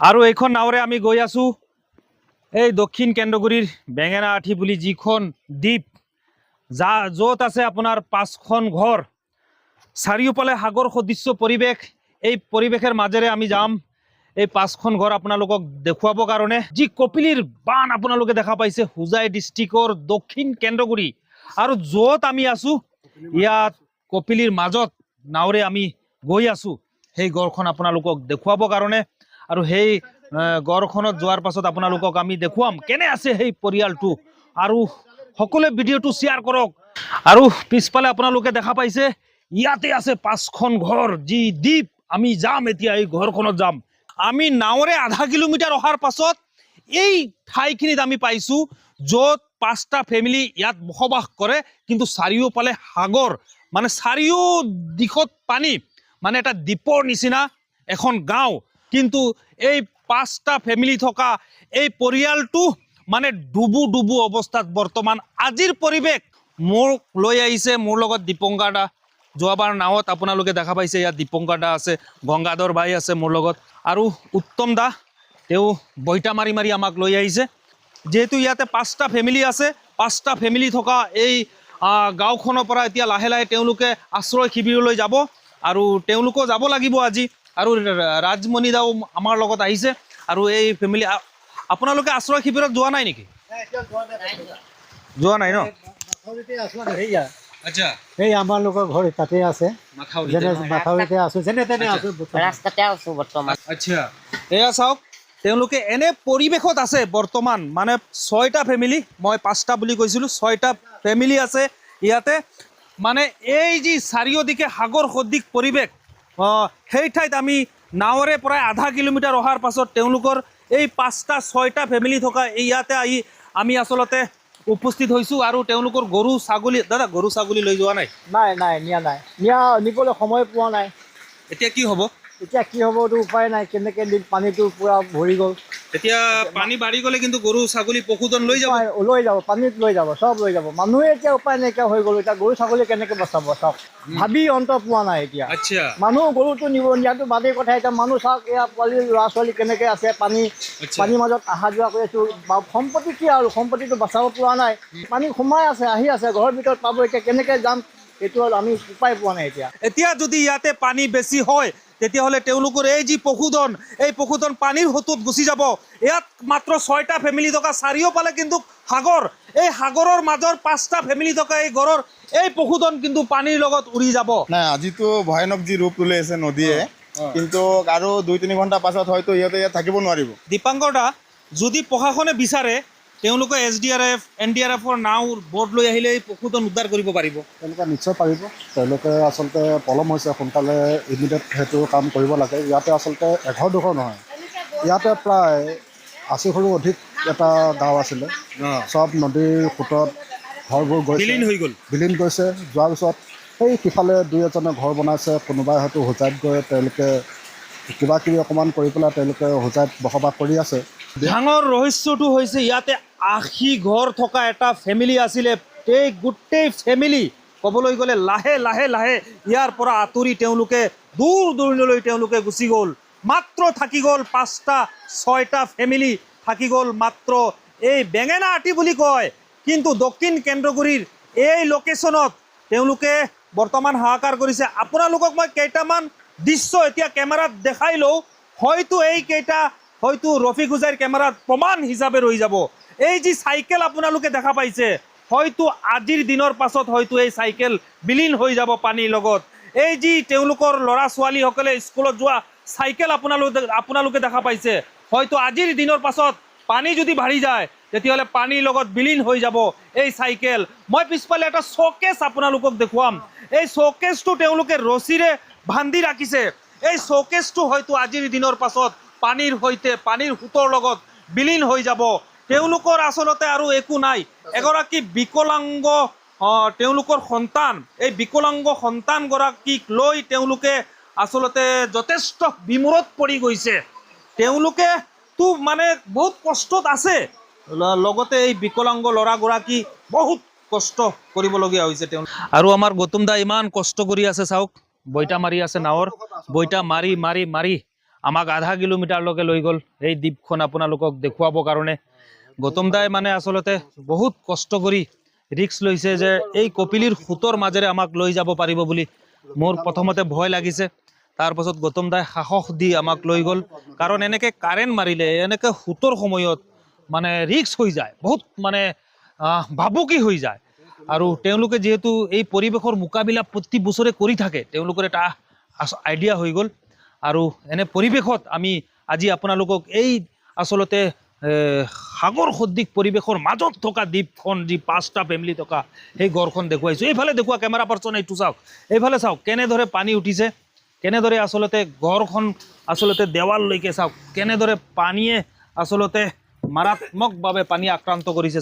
আৰু এইখন নাওৰে আমি গৈ আছোঁ। এই দক্ষিণ কেন্দ্ৰগুৰিৰ বেঙেনা আঠি বুলি যিখন দ্বীপ, যা য'ত আছে আপোনাৰ পাঁচখন ঘৰ। চাৰিওফালে সাগৰ সদৃশ্য পৰিৱেশ। এই পৰিৱেশৰ মাজেৰে আমি যাম। এই পাঁচখন ঘৰ আপোনালোকক দেখুৱাবৰ কাৰণে। যি কপিলীৰ বান আপোনালোকে দেখা পাইছে, হোজাই ডিষ্ট্ৰিক্টৰ দক্ষিণ কেন্দ্ৰগুৰি আৰু য'ত আমি আছোঁ, ইয়াত কপিলীৰ মাজত নাওৰে আমি গৈ আছোঁ। সেই গড়খন আপোনালোকক দেখুৱাবৰ কাৰণে। আৰু সেই গড়খনত যোৱাৰ পাছত আপোনালোকক আমি দেখুৱাম কেনে আছে সেই পৰিয়ালটো। আৰু সকলোৱে ভিডিঅ'টো শ্বেয়াৰ কৰক। আৰু পিছফালে আপোনালোকে দেখা পাইছে, ইয়াতে আছে পাঁচখন ঘৰ, যি দ্বীপ আমি যাম এতিয়া এই ঘৰখনত যাম। আমি নাওৰে আধা কিলোমিটাৰ অহাৰ পাছত এই ঠাইখিনিত আমি পাইছোঁ, য'ত পাঁচটা ফেমিলি ইয়াত বসবাস কৰে, কিন্তু চাৰিওফালে সাগৰ। মানে চাৰিও দিশত পানী মানে এটা দ্বীপৰ নিচিনা এখন গাঁও। কিন্তু এই পাঁচটা ফেমিলি থকা এই পৰিয়ালটো মানে ডুবু ডুবু অৱস্থাত বৰ্তমান। আজিৰ পৰিৱেশ মোক লৈ আহিছে মোৰ লগত দীপংকাৰ দা। যোৱাবাৰ নাৱত আপোনালোকে দেখা পাইছে, ইয়াত দীপংকাৰ দা আছে, গংগাধৰ ভাই আছে মোৰ লগত। আৰু উত্তম দা, তেওঁ বইটা মাৰি মাৰি আমাক লৈ আহিছে। যিহেতু ইয়াতে পাঁচটা ফেমিলি আছে, পাঁচটা ফেমিলি থকা এই গাঁওখনৰ পৰা এতিয়া লাহে লাহে তেওঁলোকে আশ্ৰয় শিবিৰলৈ যাব। আৰু তেওঁলোকো যাব লাগিব আজি। আৰু ৰাজমণি দাও আমাৰ লগত আহিছে আৰু এই ফেমিলি আপোনালোকে আশ্ৰয় শিবিৰত যোৱা নাই নেকি? যোৱা নাই। ন? আচ্ছা। সেই আমাৰ লোকৰ ঘৰ তাতে আছে। মাথাউৰি মাথাউৰিতে আছো যেনে তেনে আচ্ছা। আছো ৰাস্তাতে আছো বৰ্তমান। আচ্ছা। এয়া চাওক তেওঁলোকে এনে পৰিৱেশত আছে বৰ্তমান মানে ছয়টা ফেমিলি মই পাঁচটা বুলি কৈছিলোঁ ছয়টা ফেমিলি আছে ইয়াতে। মানে এই যি চাৰিওদিশে সাগৰ সদৃশ পৰিৱেশ সেই ঠাইত আমি নাৱৰে প্ৰায় আধা কিলোমিটাৰ অহাৰ পাছত তেওঁলোকৰ এই পাঁচটা ছয়টা ফেমিলি থকা এই ইয়াতে আহি আমি আচলতে উপস্থিত হৈছোঁ আৰু তেওঁলোকৰ গৰু ছাগলী দাদা গৰু ছাগলী লৈ যোৱা নাই? নাই নাই নিয়া নাই। নিয়া নিবলৈ সময় পোৱা নাই। এতিয়া কি হ'ব? এতিয়া কি হ'ব এইটো উপায় নাই কেনেকৈ দিম পানীটো পূৰা ভৰি গ'ল। এতিয়া পানী বাঢ়ি গ'লে কিন্তু গৰু ছাগলী পশুধন লৈ যাব। লৈ যাব পানীত লৈ যাব চব লৈ যাব। মানুহে এতিয়া উপায় নাইকিয়া হৈ গ'ল এতিয়া গৰু ছাগলী কেনেকৈ বচাব চাওক। ভাবি অন্ত পোৱা নাই এতিয়া। আচ্ছা। মানুহ গৰুটো নিব নিয়াটো বাদেই কথা এতিয়া মানুহ চাওক এয়া পোৱালি ল'ৰা ছোৱালী কেনেকৈ আছে পানী আচ্ছা। পানীৰ মাজত অহা যোৱা কৰি আছোঁ। বা- সম্পত্তি কি আৰু? সম্পত্তিটো বচাব পৰা নাই। পানী সোমাই আছে আহি আছে ঘৰৰ ভিতৰত পাব এতিয়া কেনেকৈ যাম? এইটো আমি উপায় পোৱা নাই এতিয়া। এতিয়া যদি ইয়াতে পানী বেছি হয় তেতিয়াহ'লে তেওঁলোকৰ এই যি পশুধন এই পশুধন পানীৰ সোঁতত গুচি যাব। ইয়াত মাত্ৰ ছয়টা ফেমিলি থকা চাৰিওফালে কিন্তু সাগৰ। এই সাগৰৰ মাজৰ পাঁচটা ফেমিলি থকা এই ঘৰৰ এই পশুধন কিন্তু পানীৰ লগত উৰি যাব। নাই আজিতো ভয়ানক যি ৰূপ তুলি আছে নদীয়ে কিন্তু আৰু দুই তিনি ঘণ্টা পাছত হয়তো ইহঁতে ইয়াত থাকিব নোৱাৰিব। দীপাংকৰ দা যদি প্ৰশাসনে বিচাৰে তেওঁলোকে S D R F N D R এফৰ নাও বৰ্ড লৈ আহিলে এই পশুধন উদ্ধাৰ কৰিব পাৰিব। তেওঁলোকে নিশ্চয় পাৰিব। তেওঁলোকে আচলতে পলম হৈছে সোনকালে ইমিডিয়েট সেইটো কাম কৰিব লাগে। ইয়াতে আচলতে এঘৰ দুঘৰ নহয় ইয়াতে প্ৰায় আশী সৰু অধিক এটা গাঁও আছিলে। চব নদীৰ সোঁতত ঘৰবোৰ গৈ বিলীন হৈ গ'ল। বিলীন গৈছে। যোৱাৰ পিছত সেই সিফালে দুই এজনে ঘৰ বনাইছে কোনোবাই হয়তো হোজাইত গৈ তেওঁলোকে কিবা কিবি অকণমান কৰি পেলাই তেওঁলোকে হোজাইত বসবাস কৰি আছে। ডাঙৰ ৰহস্যটো হৈছে ইয়াতে আশী ঘৰ থকা এটা ফেমিলি আছিলে। এই গোটেই ফেমিলি ক'বলৈ গ'লে লাহে লাহে লাহে ইয়াৰ পৰা আঁতৰি তেওঁলোকে দূৰ দূৰণিলৈ তেওঁলোকে গুচি গ'ল। মাত্ৰ থাকি গ'ল পাঁচটা, ছয়টা ফেমিলি থাকি গ'ল মাত্ৰ। এই বেঙেনা আটি বুলি কয়, কিন্তু দক্ষিণ কেন্দ্ৰগুৰিৰ এই লোকেশ্যনত তেওঁলোকে বৰ্তমান হাহাকাৰ কৰিছে। আপোনালোকক মই কেইটামান দৃশ্য এতিয়া কেমেৰাত দেখাই লওঁ। হয়তো এইকেইটা হয়তো ৰফিক হুজাইৰ কেমেৰাত প্ৰমাণ হিচাপে ৰৈ যাব। এই যি চাইকেল আপোনালোকে দেখা পাইছে, হয়তো আজিৰ দিনৰ পাছত হয়তো এই চাইকেল বিলীন হৈ যাব পানীৰ লগত। এই যি তেওঁলোকৰ ল'ৰা ছোৱালীসকলে স্কুলত যোৱা চাইকেল আপোনালোকে আপোনালোকে দেখা পাইছে, হয়তো আজিৰ দিনৰ পাছত পানী যদি বাঢ়ি যায়, তেতিয়াহ'লে পানীৰ লগত বিলীন হৈ যাব এই চাইকেল মই পিছফালে এটা শ্ব'কেছ আপোনালোকক দেখুৱাম। এই শ্ব'কেছটো তেওঁলোকে ৰছীৰে বান্ধি ৰাখিছে। এই শ্ব'কেছটো হয়তো আজিৰ দিনৰ পাছত পানীৰ সৈতে, পানীৰ সোঁতৰ লগত বিলীন হৈ যাব। তেওঁলোকৰ আচলতে আৰু একো নাই। এগৰাকী বিকলাংগ তেওঁলোকৰ সন্তান, এই বিকলাংগ সন্তানগৰাকীক লৈ তেওঁলোকে আচলতে যথেষ্ট বিমূৰত পৰি গৈছে। তেওঁলোকেতো মানে বহুত কষ্টত আছে। লগতে এই বিকলাংগ ল'ৰাগৰাকী বহুত কষ্ট কৰিবলগীয়া হৈছে তেওঁ। আৰু আমাৰ গৌতম দা ইমান কষ্ট কৰি আছে, চাওক। বইটা মাৰি আছে নাৱৰ। বইটা মাৰি মাৰি মাৰি। আমাক আধা কিলোমিটাৰলৈকে লৈ গ'ল। এই দ্বীপখন আপোনালোকক দেখুৱাবৰ কাৰণে। গৌতম দাই মানে আচলতে বহুত কষ্ট কৰি ৰিক্স লৈছে যে এই কপিলীৰ সোঁতৰ মাজেৰে আমাক লৈ যাব পাৰিব বুলি। মোৰ প্ৰথমতে ভয় লাগিছে। তাৰপাছত গৌতম দাই সাহস দি আমাক লৈ গ'ল। কাৰণ এনেকে কাৰেণ্ট মাৰিলে, এনেকে সোঁতৰ সময়ত মানে ৰিক্স হৈ যায়, বহুত মানে ভাবুকি হৈ যায়। আৰু তেওঁলোকে যিহেতু এই পৰিৱেশৰ মোকাবিলা প্ৰতি বছৰে কৰি থাকে, তেওঁলোকৰ এটা আইডিয়া হৈ গ'ল। আৰু এনে পৰিৱেশত আমি আজি আপোনালোকক এই আচলতে সাগৰ সদৃশ পৰিৱেশৰ মাজত থকা দ্বীপখন, যি পাঁচটা ফেমিলি থকা সেই গড়খন দেখুৱাইছোঁ এইফালে দেখুওৱা কেমেৰা পাৰ্চন এইটো চাওক এইফালে চাওক, কেনেদৰে পানী উঠিছে, কেনেদৰে আচলতে গড়খন আচলতে দেৱাললৈকে চাওক, কেনেদৰে পানীয়ে আচলতে মাৰাত্মকভাৱে পানী আক্ৰান্ত কৰিছে।